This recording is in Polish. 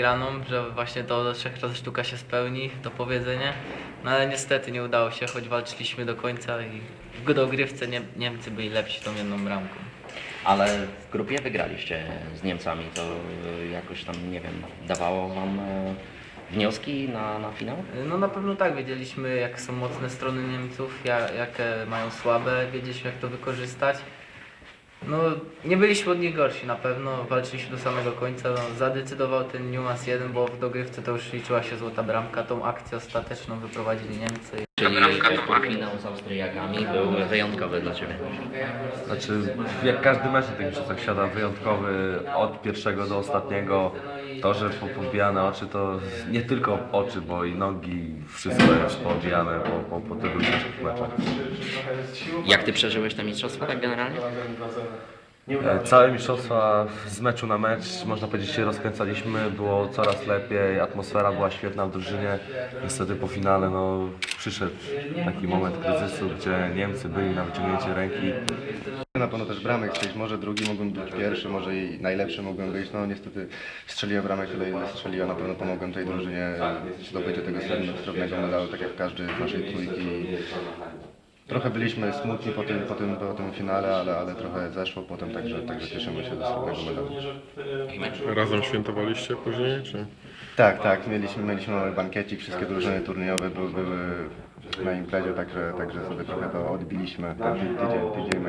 wygraną, że właśnie to do trzech razy sztuka się spełni, to powiedzenie. No ale niestety nie udało się, choć walczyliśmy do końca i w dogrywce nie, Niemcy byli lepsi tą jedną bramką. Ale w grupie wygraliście z Niemcami, to e, jakoś tam, nie wiem, dawało wam e, wnioski na, na finał? No na pewno tak, wiedzieliśmy jak są mocne strony Niemców, ja- jakie mają słabe, wiedzieliśmy jak to wykorzystać. No nie byliśmy od nich gorsi na pewno, walczyliśmy do samego końca, no, zadecydował ten Newmas 1, bo w dogrywce to już liczyła się złota bramka, tą akcję ostateczną wyprowadzili Niemcy. Czyli finał z Austriakami był wyjątkowy dla Ciebie. Znaczy, jak każdy mecz na tych mistrzostwach świata, wyjątkowy od pierwszego do ostatniego. To, że po- podbijane oczy, to nie tylko oczy, bo i nogi, wszystko jest podbijane po, po, po tylu ciężkich meczach. Jak Ty przeżyłeś te mistrzostwa tak generalnie? E, Całe mistrzostwa z meczu na mecz, można powiedzieć, się rozkręcaliśmy, było coraz lepiej, atmosfera była świetna w drużynie. Niestety po finale no, przyszedł taki moment kryzysu, gdzie Niemcy byli na wyciągnięcie ręki. Na pewno też bramek strzelić, może drugi mógłbym być pierwszy, może i najlepszy mógłbym być. No niestety strzeliłem bramek, tyle ile strzeliłem, na pewno pomogłem tej drużynie w zdobyciu tego srebrnego medalu, tak jak każdy z naszej trójki. Trochę byliśmy smutni po tym, po tym, po tym finale, ale, ale trochę zeszło potem, także, także cieszymy się ze srebrnego medalu. Razem świętowaliście później, czy? Tak, tak, mieliśmy, mieliśmy mały bankiecik, wszystkie drużyny turniejowe były, były na imprezie, także, także sobie trochę to odbiliśmy ten tydzień, tydzień